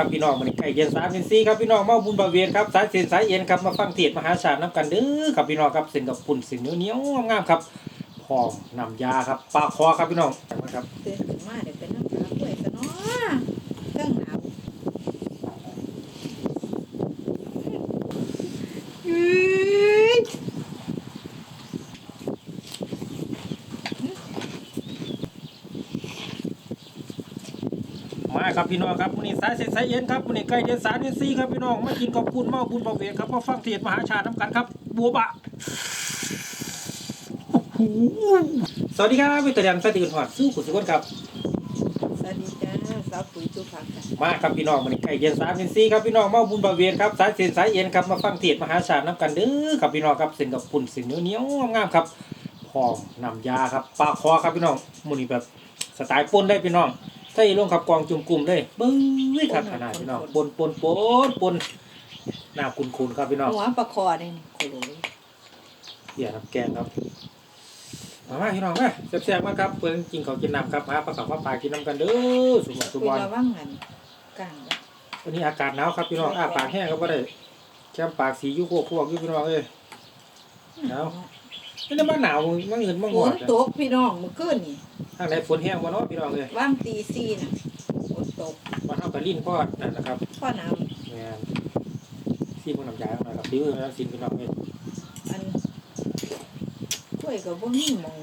ครับพี่น้องมันไก่เย็นสามเย็นสี่ครับพี่น้องมาบุญบาเวียนครับสายเส้นสายเอ็นครับมาฟังเทศมหาชาติน้ำกันเด้อครับพี่น้องครับเส้นกับปุ่นเส้นเนื้อเนี้ยงามๆครับพร้อมนำยาครับปลาคอครับพี่น้องครับเต้นมาเดี๋ยวเป็นน้ำตาป่วยซะเนาะเครื่องหนาวเฮ้ย มา ครับพี่น้องครับวันนี้สายเส้นสายเอ็นครับวันนี้ไก่เย็นสามเย็นสี่ครับพี่น้องมากินกับปุ่นมาบุญบาเวียนครับมาฟังเทศน์มหาชาติน้ำกันครับ บัวบะโอ้โหสวัสดีครับวิตายันสติกันหอดสู้ขุนสุกนครับสวัสดีจ้าสาวปุ๋ยจุผักจ้ะมาครับพี่น้องมันไก่เย็นสามเย็นสี่ครับพี่น้องมาบุญบาเวียนครับสายเส้นสายเอ็นครับมาฟังเทศน์มหาชาติน้ำกันเด้อครับพี่น้องครับเส้นกับปุ่นเส้นเหนียวเหนียวๆงามๆครับพร้อมนำยาครับปลาคอครับพี่น้องมันนี้แบบสไตล์ป่นได้พี่น้อง ถ้าอีลงขับกองจุ่มกลุ่มเลยเบิ้งครับขนาดพี่น้องปนปนปนปนหน้าคุณคุณครับพี่น้องหัวปลาคอเนี่ยโคโลเดี๋ยวน้ำแกงครับมามาพี่น้องมาแซ่บๆมาครับเพื่อนกินข้าวกินน้ำครับมาประกอบว่าปลากินน้ำกันเด้อสุขสุขคุยวันระวังกันกลางจ้ะวันนี้อากาศหนาวครับพี่น้องอ้าปากแห้งก็บ่ได้แก้มปากสียุกพวกๆอยู่พี่น้องเอ้ยหนาว นี่จะมาหนาวมาเงินมาฝหอดนตกพี่น้องเมื่อคืนนี่ทางไหนฝนแห้งบ่เนาะพี่น้องเอ้ยว่างตีสี่น่ะฝนตกมาเฮากับลิ้นพ่อนั่นนะครับพ่อน้แม่นซีบ่น้ำยาข้างในครับดื้อแล้วสิพี่น้องเอ้ยำอันกล้วยกับพวกนี้มอง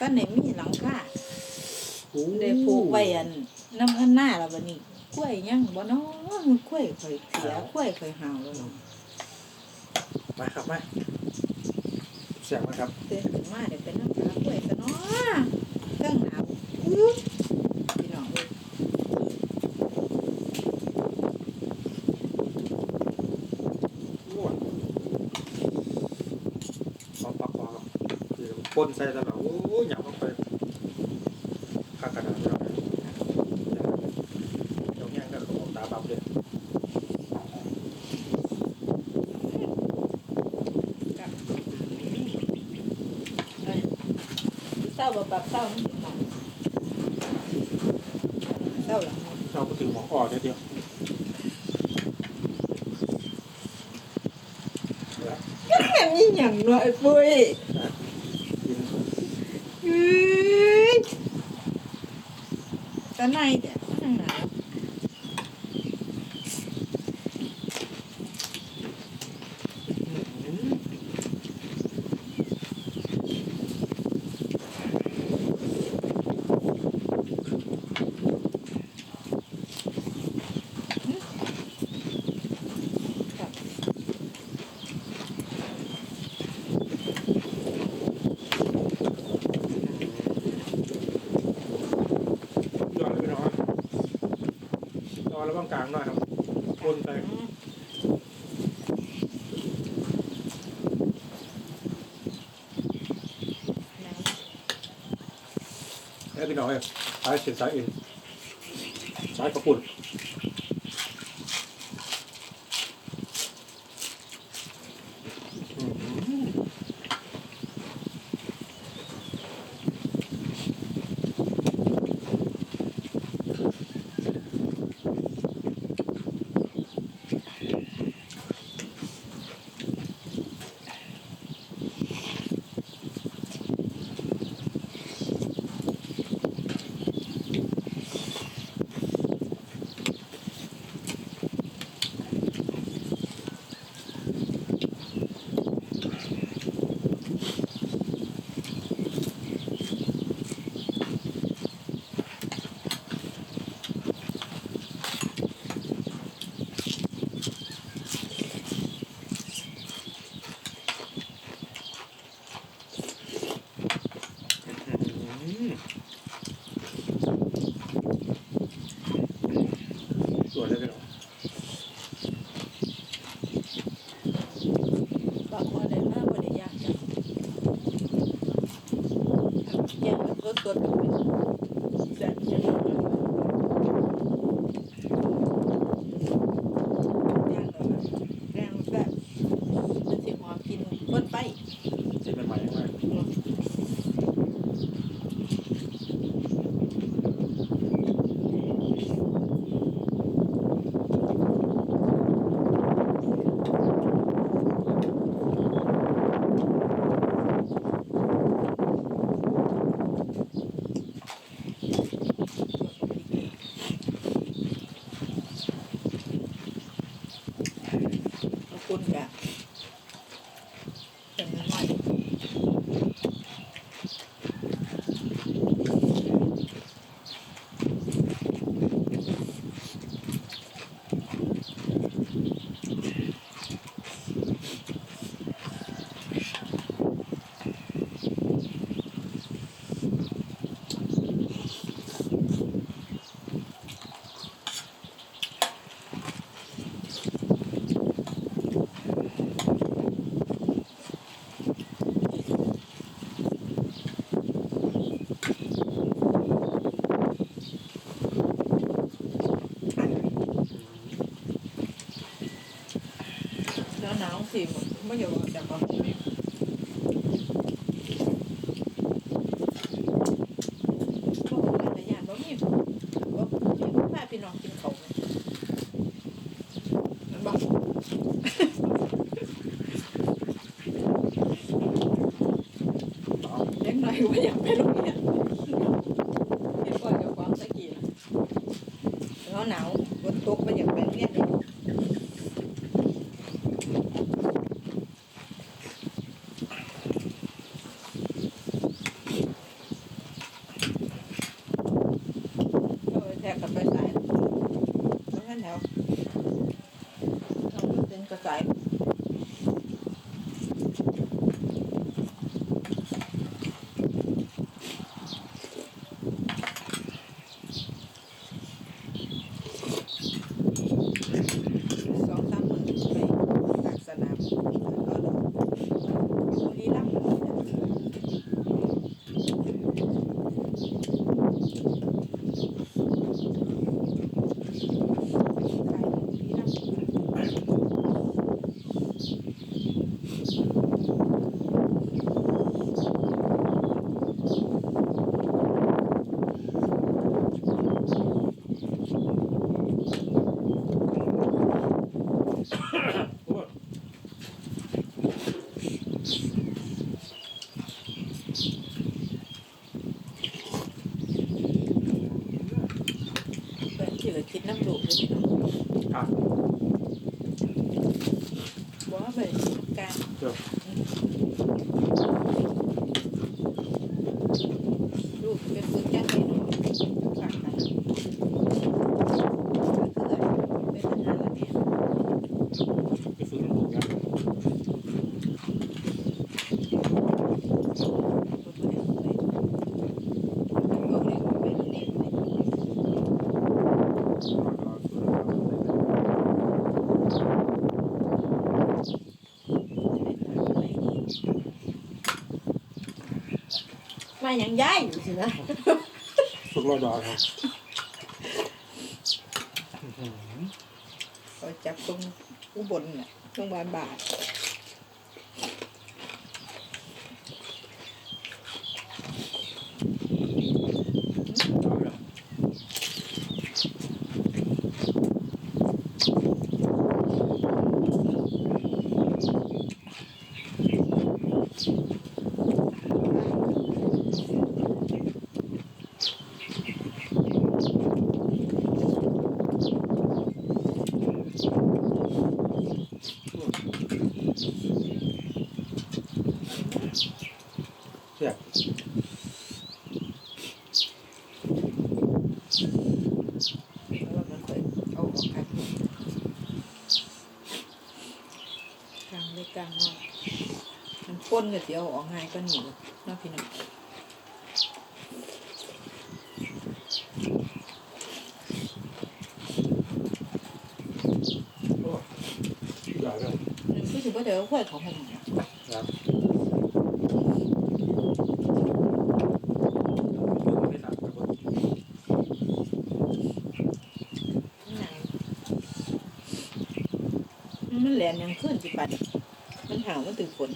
ก็ไหนมีหลังคาโอ้ได้ปลูกไว้อันน้ำอันหน้าแล้วบัดนี้กล้วยยังบ่เนาะกล้วยข่อยเสียกล้วยข่อยห่าวแล้วเนาะมาครับมาเสียงมครับเตือนมาเดี๋ยวเป็นน้ำตากล้วยซะเนาะเครื่องหนาวอื้อพี่น้องเอ้ยโอ้ยเอาปากคอครับคือปนใส่ตลอดโอ้ยหยับลงไปข้ากระดาษพี่น้องเอ้ยเดี๋ยวแห้งก็ขอตาบับเลย กับเอ้ย เศร้าบ่ปรับเศร้านี่หมองเศร้าหลังมันเราก็ถือหมอกออกเดียวเดียวแม่นอีหยังเนาะไอ้ปุ้ยกินเฮ้ยตะไนเด้อข้างหนาว อืม ยอดเลยพี่น้องครับรอระว่าง กลางหน่อยครับคนไปแล้วพี่น้องเอ้ยสายเสียนสายเอ็นสายกระปุ่น todo tu organismo. เล็กหน่อยากไปโรงเรียนเห็นก่อนกับความตะกี้นะแล้วหนาวฝนตกว่อยากไปโรงเรียนเลยเออแทกกับไปสายแล้วกันแถวเราเป็นกระสายสองสามหมื่นไปตักสนามแล้วก็บุรีรัมย์ขายบุรีรัมย์ โอ้ย เพื่อนที่เราคิดน้ำดุเลยพี่น้อง ครับ บอกว่าไปการ เดี๋ยว ลูกเป็นคนจ้างไปน้องฝากกันเป็นทหารละเนี่ย ไปฟื้นลูกนะ ตัวเดียวเลยก็เรียกว่าเป็นเน็ตเลย มาอย่างย้ายอยู่สินะฝึกรอดอครับอื้อหือก็จับตรงอุบลน่ะโรงพยาบาลบาท เอาละ เสียบ แล้วเรามันเคยเอาออกกัน กลางเลยกลางนอกมันป้นกับเสียวออกง่ายก็หนีเนาะพี่น้องอ้ยใหญ่เลยนึกถึงว่าเดี๋ยวค่อยของผมเนี่ยครับไม่หนักครับผมหนาวมันแหลมยังขึ้นสิปัด มันหาวมันตื่นฝน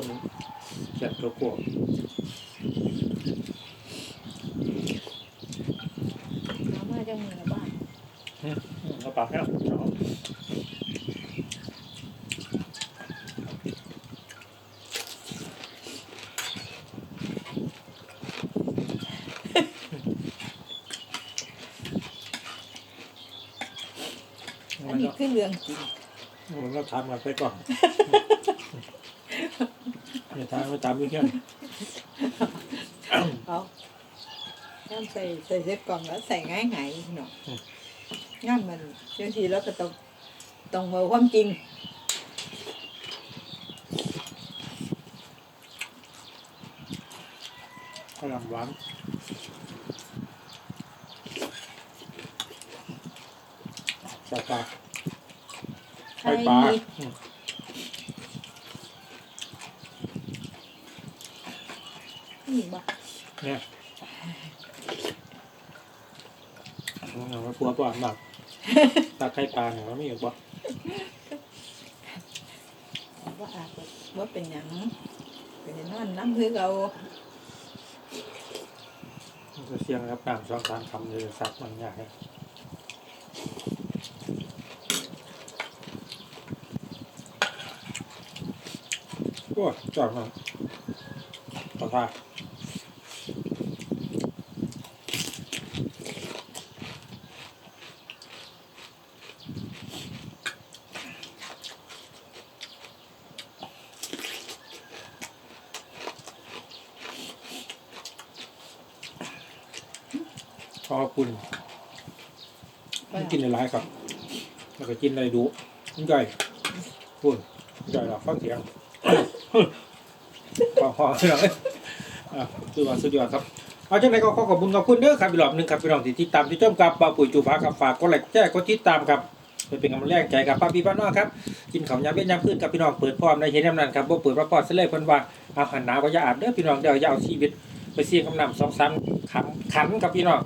ตาปุ่นเจ็บตัวกลัวน้ำมาจังมือละบ้านกระปากแค่อันนี้คือเรื่องจริง มันก็ทำกันไปก่อน อย่าทำไปตามวิธีเอาย่ำใส่ใส่เซ็ตกล่องแล้วใส่ง่ายง่ายๆเนาะย่ำมันบางทีแล้วก็ต้องต้องเมือความจริงกำลังหวานใส่ปลาใส่ปลา อืมนี่บ่เนี่ยเอามาพัวปลาหมักตาไข่ปลาเนี่ยมันไม่อยู่บ่ว่าอาจจะว่าเป็นหยังเป็นนอนน้ำคือเรามันจะเสียงครับต่างสองสามคำเลยซักมันยากเลยโอ้ยจอดมันต่อท่า ขอบคุณมันกินหลายๆครับ แล้วก็กินอะไรดูมันย่อยพูดย่อยหรอกฟังเสียงพอพอเสียงเลยอะสุดยอดสุดยอดครับ เอาจังไหนก็ขอขอบคุณขอบคุณเด้อครับอีกรอบหนึ่งครับพี่น้องที่ติดตามที่ชมกับบ่าวปุ๋ยจูฟ้าครับฝากกดไลค์กดแชร์กดติดตามครับไปเป็นกำลังแรงใจกับป้าพี่ป้าน้องครับกินข้าวยำเย็นยำขึ้นกับพี่น้องเปิดพร้อมในเห็นน้ำนันครับบ่เปิดพระพอดเสยเลยเพิ่นว่าเอาหันหนาวก็อย่าอาบเด้อพี่น้องเดี๋ยวอย่าเอาชีวิต ไปเสี่ยงกำนำสองสามขันขันกับพี่น้อง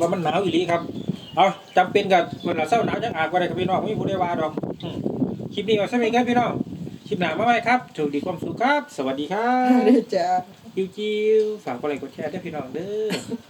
ว่ามันหนาวอีหลีครับ เอาจำเป็นกับเวลาเศร้าหนาวจังอาบก็ได้กับพี่น้องไม่มีผู้ใดว่าดอกอืมคลิปนี้เอาซะเองครับพี่น้อง คลิปหน้ามาใหม่ครับโชคดีความสุขครับ สวัสดีครับเด้อจ้า จิวจิวฝากกดไลค์กดแชร์ด้วยพี่น้องเด้อ